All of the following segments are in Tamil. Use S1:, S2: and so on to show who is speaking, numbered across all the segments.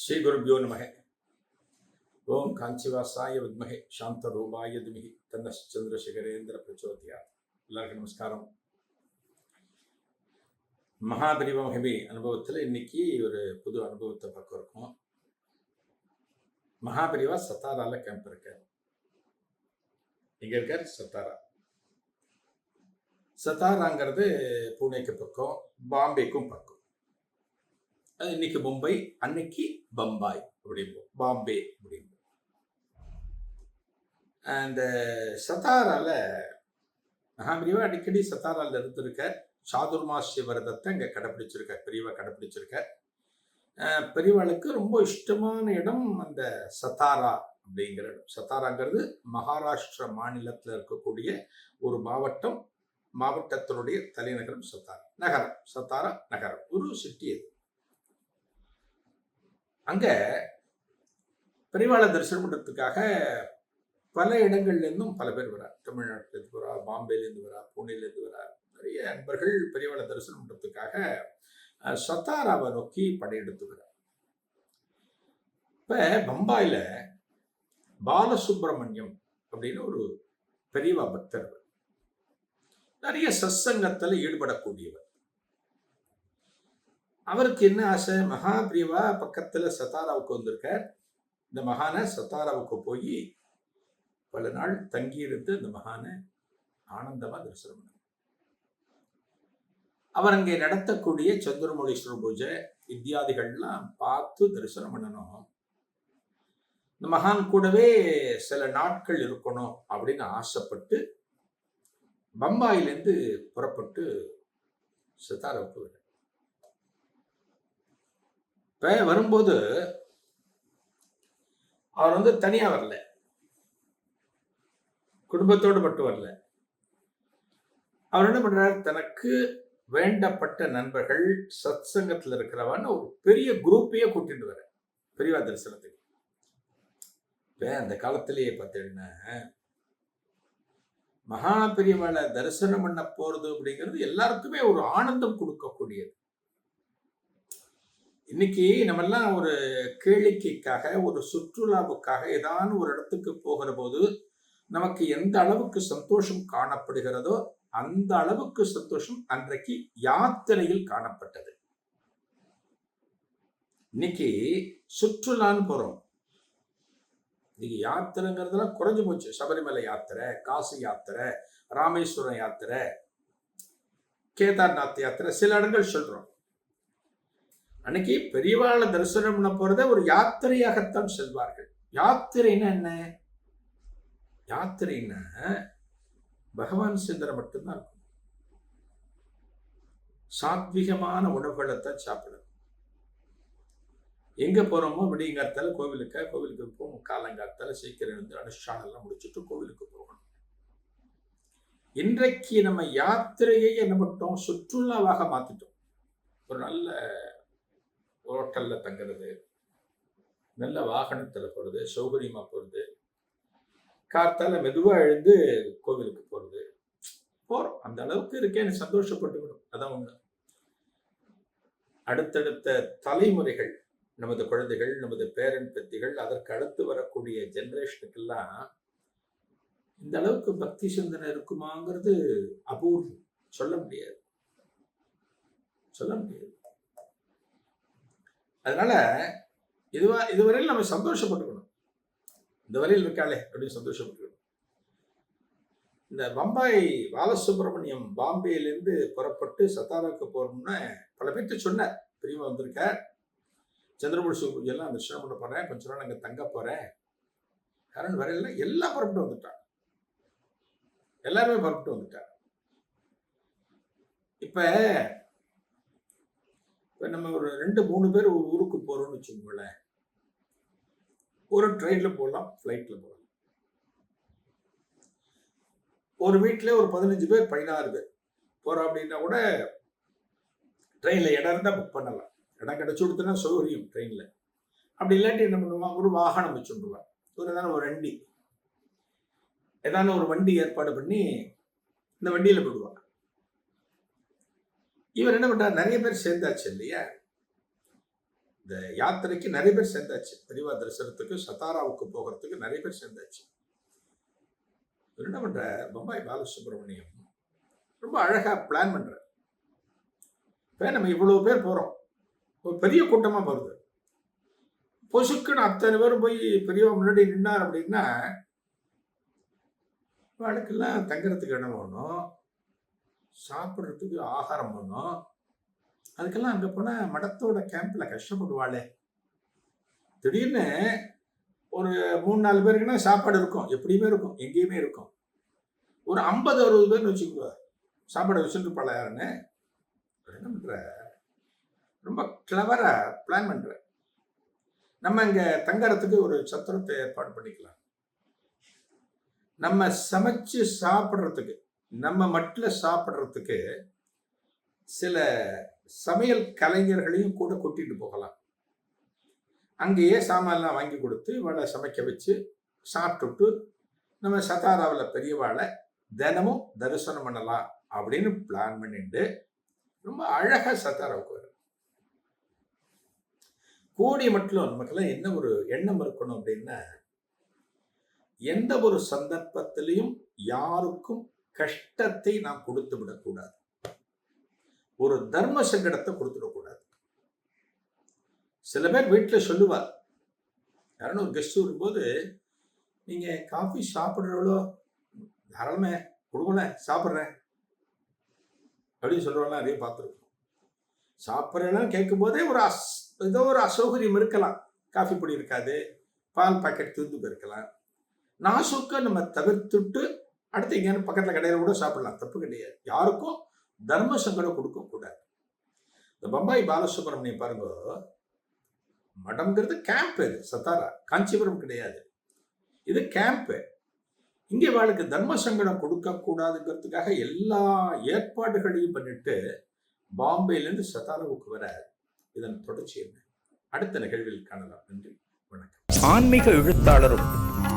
S1: ஸ்ரீ குருபியோ நமக. ஓம் காஞ்சிவாசாய வித்மகே சாந்த ரூபாய திமிகி தன்ன சந்திரசேகரேந்திர பிரச்சோதியா. எல்லாருக்கும் நமஸ்காரம். மகாபரிவ மகிமை அனுபவத்தில் இன்னைக்கு ஒரு புது அனுபவத்தை பார்க்க இருக்கோம். மகாபரிவா சத்தாரால கேம்ப் இருக்கார் இங்க இருக்கார்? சத்தாரா. சத்தாராங்கிறது பூனேக்கு பக்கம் பாம்பேக்கும் பக்கம். இன்னைக்கு மும்பை அன்னைக்கு பம்பாய் அப்படிம்போம். பாம்பே அப்படிம்போம். அந்த uh, சத்தாரால மகாபிரிவா அடிக்கடி சத்தாரால இருந்திருக்க சாதுர்மாசிய விரதத்தை இங்கே கடைப்பிடிச்சிருக்க பெரியவா கடைப்பிடிச்சிருக்க பெரியவாளுக்கு ரொம்ப இஷ்டமான இடம் அந்த சத்தாரா அப்படிங்கிற இடம். சத்தாராங்கிறது மகாராஷ்டிர மாநிலத்தில் இருக்கக்கூடிய ஒரு மாவட்டம். மாவட்டத்தினுடைய தலைநகரம் சத்தாரா நகரம் சத்தாரா நகரம். ஒரு சிட்டி அது. அங்க பெரியவாளை தரிசனம் பண்றதுக்காக பல இடங்கள்ல இருந்தும் பல பேர் வரா தமிழ்நாட்டிலேருந்து வரா பாம்பேலேருந்து வரா பூனேலேருந்து வரா. நிறைய நண்பர்கள் பெரியவாளை தரிசனம் பண்றதுக்காக சத்தாராவை நோக்கி படையெடுத்து வரா இப்ப பம்பாயில பாலசுப்பிரமணியம் அப்படின்னு ஒரு பெரியவா பக்தர் நிறைய சத்சங்கத்துல ஈடுபடக்கூடியவர். அவருக்கு என்ன ஆசை? மகாபிரிவா பக்கத்துல சத்தாராவுக்கு வந்திருக்கார். இந்த மகானை சத்தாராவுக்கு போய் பல நாள் தங்கியிருந்து அந்த மகானை ஆனந்தமா தரிசனம் பண்ணார். அவர் அங்கே நடத்தக்கூடிய சந்திரமௌலீஸ்வர பூஜை இத்தியாதிகள்லாம் பார்த்து தரிசனம் பண்ணணும். இந்த மகான் கூடவே சில நாட்கள் இருக்கணும் அப்படின்னு ஆசைப்பட்டு பம்பாயிலேருந்து புறப்பட்டு சித்தாராவுக்கு வர்றார். இப்ப வரும்போது அவர் வந்து தனியா வரல. குடும்பத்தோடு மட்டும் வரல. அவர் என்ன பண்றார்? தனக்கு வேண்டப்பட்ட நண்பர்கள் சத் சங்கத்தில் இருக்கிறவன்னு ஒரு பெரிய குரூப்பையே கூட்டிட்டு வர பெரியவா தரிசனத்துக்கு. இப்ப அந்த காலத்திலேயே பார்த்தீங்கன்னா மகா பெரியவாளை தரிசனம் பண்ண போறது அப்படிங்கிறது எல்லாருக்குமே ஒரு ஆனந்தம் கொடுக்கக்கூடியது. இன்னைக்கு நம்மெல்லாம் ஒரு கேளிக்கைக்காக ஒரு சுற்றுலாவுக்காக ஏதாவது ஒரு இடத்துக்கு போகிற போது நமக்கு எந்த அளவுக்கு சந்தோஷம் காணப்படுகிறதோ அந்த அளவுக்கு சந்தோஷம் அன்றைக்கு யாத்திரையில் காணப்பட்டது. இன்னைக்கு சுற்றுலான்னு போறோம். இன்னைக்கு யாத்திரைங்கிறதுலாம் குறைஞ்சு போச்சு. சபரிமலை யாத்திரை காசி யாத்திரை ராமேஸ்வரம் யாத்திரை கேதார்நாத் யாத்திரை சில இடங்கள் சொல்றோம். அன்னைக்கு பெரியவாளை தரிசனம் பண்ண போறத ஒரு யாத்திரையாகத்தான் செல்வார்கள். யாத்திரைன்னா என்ன? யாத்திரைன்னா பகவான் சிந்தனை மட்டும்தான் இருக்கும். சாத்விகமான உணவுகளைத்தான் சாப்பிடணும். எங்க போறோமோ விடியங்காத்தால கோவிலுக்கு? கோவிலுக்கு போவோம். காலங்காத்தால சீக்கிரம் இருந்து அனுஷ்டானம் எல்லாம் முடிச்சுட்டு கோவிலுக்கு போகணும். இன்றைக்கு நம்ம யாத்திரையை என்ன பண்ணிட்டோம்? சுற்றுலாவாக மாத்திட்டோம். ஒரு நல்ல ஹோட்டலில் தங்குறது நல்ல வாகனத்தில் போகிறது சௌகரியமாக போகிறது காத்தால மெதுவாக எழுந்து கோவிலுக்கு போகிறது போகிறோம் அந்த அளவுக்கு இருக்கேன்னு விடும். அதான் ஒன்று அடுத்தடுத்த தலைமுறைகள் நமது குழந்தைகள் நமது பேரன் பெத்திகள் அதற்கு அடுத்து வரக்கூடிய ஜெனரேஷனுக்கெல்லாம் இந்த அளவுக்கு பக்தி சிந்தனை இருக்குமாங்கிறது அபூர்வம். சொல்ல முடியாது. சொல்ல முடியாது. அதனால இதுவா இதுவரையில் நம்ம சந்தோஷப்பட்டுக்கணும். இந்த வரையில் இருக்காளே அப்படின்னு சந்தோஷப்பட்டுக்கணும். இந்த பம்பாய் பாலசுப்ரமணியம் பாம்பேலேருந்து புறப்பட்டு சத்தாராவுக்கு போகணும்னு பல பேர்த்து சொன்னார். பெரியவா வந்திருக்க சந்திரபுரி பூஜையெல்லாம் தரிசனம் பண்ண போகிறேன் கொஞ்ச நாள் அங்கே தங்க போகிறேன் கரண் வரையில எல்லாம் புறப்பட்டு வந்துட்டான் எல்லாருமே புறப்பட்டு வந்துட்டார். இப்போ இப்போ நம்ம ஒரு ரெண்டு மூணு பேர் ஒரு ஊருக்கு போகிறோம்னு வச்சுக்கோங்களேன். ஒரு ட்ரெயினில் போகலாம் ஃப்ளைட்டில் போகலாம் ஒரு வீட்டில் ஒரு பதினஞ்சு பேர் பதினாறு பேர் போகிறோம் அப்படின்னா கூட ட்ரெயினில் இடம் இருந்தால் புக் பண்ணலாம். இடம் கிடச்சி கொடுத்தனா சௌகரியம் ட்ரெயினில் அப்படி இல்லாட்டி என்ன பண்ணுவான்? ஒரு வாகனம் வச்சுருவான். ஒரு ஏதாவது ஒரு வண்டி. ஏதாவது ஒரு வண்டி ஏற்பாடு பண்ணி இந்த வண்டியில் போயிடுவான். இவர் என்ன பண்றாரு? நிறைய பேர் சேர்ந்தாச்சு இல்லையா? இந்த யாத்திரைக்கு நிறைய பேர் சேர்ந்தாச்சு. பெரியவா தரிசனத்துக்கு சத்தாராவுக்கு போகிறதுக்கு நிறைய பேர் சேர்ந்தாச்சு. இவர் என்ன பண்ற பம்பாய் பாலசுப்ரமணியம். ரொம்ப அழகா பிளான் பண்ற இப்போ நம்ம இவ்வளவு பேர் போறோம்? ஒரு பெரிய கூட்டமா போறது. பொசுக்குன்னு அத்தனை பேரும் போய் பெரியவா முன்னாடி நின்னார் அப்படின்னா வாழ்க்கெல்லாம் தங்குறதுக்கு இடம் வேணும். சாப்பிட்றதுக்கு ஆகாரம் வேணும் அதுக்கெல்லாம் அங்கே போனால் மடத்தோட கேம்பில் கஷ்டப்படுவாளே. திடீர்னு ஒரு மூணு நாலு பேருக்குன்னா சாப்பாடு இருக்கும். எப்படியுமே இருக்கும். எங்கேயுமே இருக்கும். ஒரு ஐம்பது அறுபது பேர்னு வச்சுக்கோ. சாப்பாடு வச்சுட்டு யாருன்னு? என்ன பண்ணுற ரொம்ப கிளவராக பிளான் பண்ணுற நம்ம இங்கே தங்கறதுக்கு ஒரு சத்திரத்தை ஏற்பாடு பண்ணிக்கலாம். நம்ம சமைச்சு சாப்பிட்றதுக்கு நம்ம மட்டில் சாப்பிட்றதுக்கு சில சமையல் கலைஞர்களையும் கூட கொட்டிட்டு போகலாம். அங்கேயே சாமான்லாம் வாங்கி கொடுத்து இவளை சமைக்க வச்சு சாப்பிட்டுட்டு நம்ம சதாராவில் பெரியவாளை தினமும் தரிசனம் பண்ணலாம் அப்படின்னு பிளான் பண்ணிட்டு ரொம்ப அழகாக சத்தாராவுக்கு வரும். கூடி மட்டும் நமக்கெல்லாம் என்ன ஒரு எண்ணம் இருக்கணும் அப்படின்னா எந்த ஒரு சந்தர்ப்பத்திலையும் யாருக்கும் கஷ்டத்தை நாம் கொடுத்து விடக்கூடாது. ஒரு தர்ம சங்கடத்தை கொடுத்துடக்கூடாது சில பேர் வீட்டில் சொல்லுவார் யாரும் ஒரு கெஸ்ட் வரும்போது நீங்கள் காஃபி சாப்பிட்றவளோ தாராளமே கொடுக்கல சாப்பிட்றேன். அப்படின்னு சொல்கிறவங்களாம் நிறைய பார்த்துருக்கோம். சாப்பிட்றேன்னு கேட்கும்போதே ஒரு அஸ் ஏதோ ஒரு அசௌகரியம் இருக்கலாம். காஃபி பொடி இருக்காது பால் பாக்கெட் தீர்ந்து போயிருக்கலாம். நாசுக்க நம்ம தவிர்த்துட்டு அடுத்து எங்கேயாவது பக்கத்தில் கடையில் கூட சாப்பிடலாம். தப்பு கிடையாது. யாருக்கும் தர்ம சங்கடம் கொடுக்க கூடாது. இந்த பம்பாய் பாலசுப்ரமணியம் பாருங்க. மடம்ங்கிறது கேம்ப் இது சத்தாரா? காஞ்சிபுரம் கிடையாது. இது கேம்ப் இங்கே வாழ்க்கை தர்ம சங்கடம் கொடுக்கக்கூடாதுங்கிறதுக்காக எல்லா ஏற்பாடுகளையும் பண்ணிட்டு பாம்பேலேருந்து சத்தாராவுக்கு வர இதன் தொடர்ச்சி என்ன? அடுத்த நிகழ்வில் காணலாம். நன்றி. வணக்கம்.
S2: ஆன்மீக எழுத்தாளரும்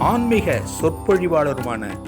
S2: ஆன்மீக சொற்பொழிவாளருமான